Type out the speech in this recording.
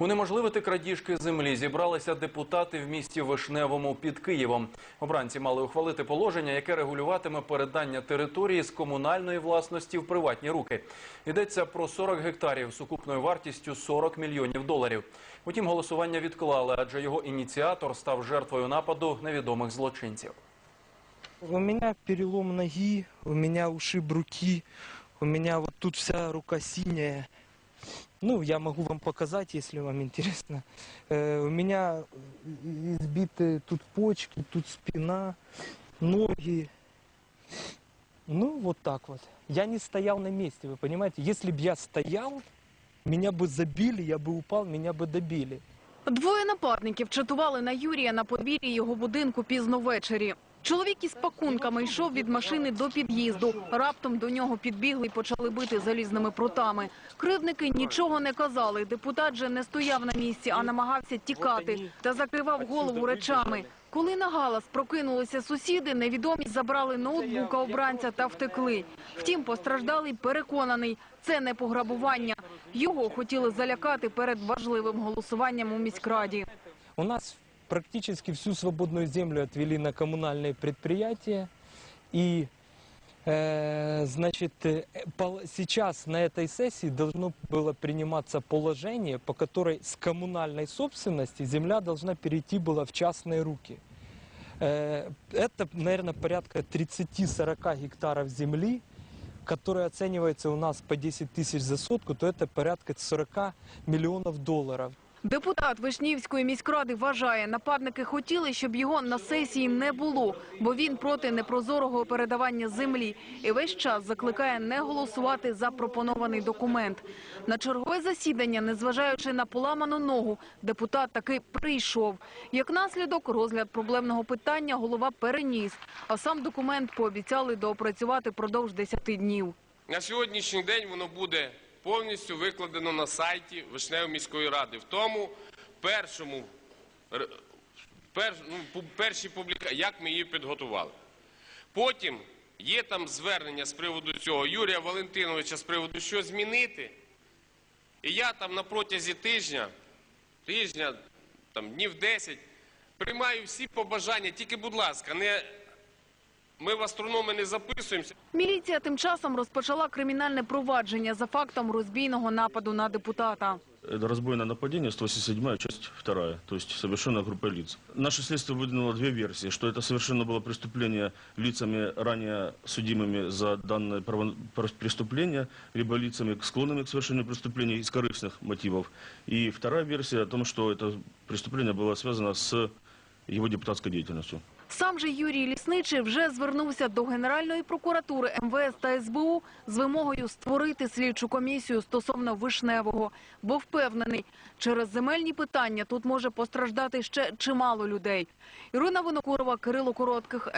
Унеможливити крадіжки землі зібралися депутати в місті Вишневому під Києвом. Обранці мали ухвалити положення, яке регулюватиме передання території з комунальної власності в приватні руки. Йдеться про 40 гектарів сукупною вартістю 40 мільйонів доларів. Утім, голосування відклали, адже його ініціатор став жертвою нападу невідомих злочинців. У меня перелом ноги, у меня ушиб руки, у меня вот тут вся рука синяя. Ну, я могу вам показать, если вам интересно. Э, у меня избиты тут почки, тут спина, ноги. Ну, вот так вот. Я не стоял на месте, вы понимаете? Если бы я стоял, меня бы забили, я бы упал, меня бы добили. Двоє нападників чатували на Юрія на подвір'ї його будинку пізно ввечері. Чоловік із пакунками йшов від машини до під'їзду. Раптом до нього підбігли і почали бити залізними прутами. Кривдники нічого не казали. Депутат же не стояв на місці, а намагався тікати та закривав голову речами. Коли на галас прокинулися сусіди, невідомі забрали ноутбука обранця та втекли. Втім, постраждалий переконаний, це не пограбування. Його хотіли залякати перед важливим голосуванням у міськраді. У нас практически всю свободную землю отвели на коммунальные предприятия. И, э, значит, э, сейчас на этой сессии должно было приниматься положение, по которой с коммунальной собственности земля должна перейти была в частные руки. Э, это, наверное, порядка 30-40 гектаров земли, которая оценивается у нас по 10 тысяч за сотку, то это порядка 40 миллионов долларов. Депутат Вишнівської міськради вважає, нападники хотіли, щоб його на сесії не було, бо він проти непрозорого передавання землі і весь час закликає не голосувати за пропонований документ. На чергове засідання, незважаючи на поламану ногу, депутат таки прийшов. Як наслідок, розгляд проблемного питання голова переніс, а сам документ пообіцяли доопрацювати продовж 10 днів. На сьогоднішній день воно буде повністю викладено на сайті Вишневої міської ради. В тому першому пер, ну, першій публікації, як ми її підготували. Потім є там звернення з приводу цього Юрія Валентиновича з приводу, що змінити. І я там на протязі тижня, тижня, там днів 10, приймаю всі побажання. Тільки, будь ласка, не, ми в астрономи не записуємося. Міліція тим часом розпочала кримінальне провадження за фактом розбійного нападу на депутата. Это разбойное нападение, 187 часть 2, то есть совершено группой лиц. Наше следствие выдвинуло две версии, что это совершено было преступление лицами, ранее судимыми за данное право- пр- преступление, либо лицами, склонными к совершению преступлений из корыстных мотивов. И вторая версия о том, что это преступление было связано с его депутатской деятельностью. Сам же Юрій Лісничий вже звернувся до Генеральної прокуратури МВС та СБУ з вимогою створити слідчу комісію стосовно Вишневого, бо впевнений, через земельні питання тут може постраждати ще чимало людей. Ірина Винокурова, Кирило Коротких.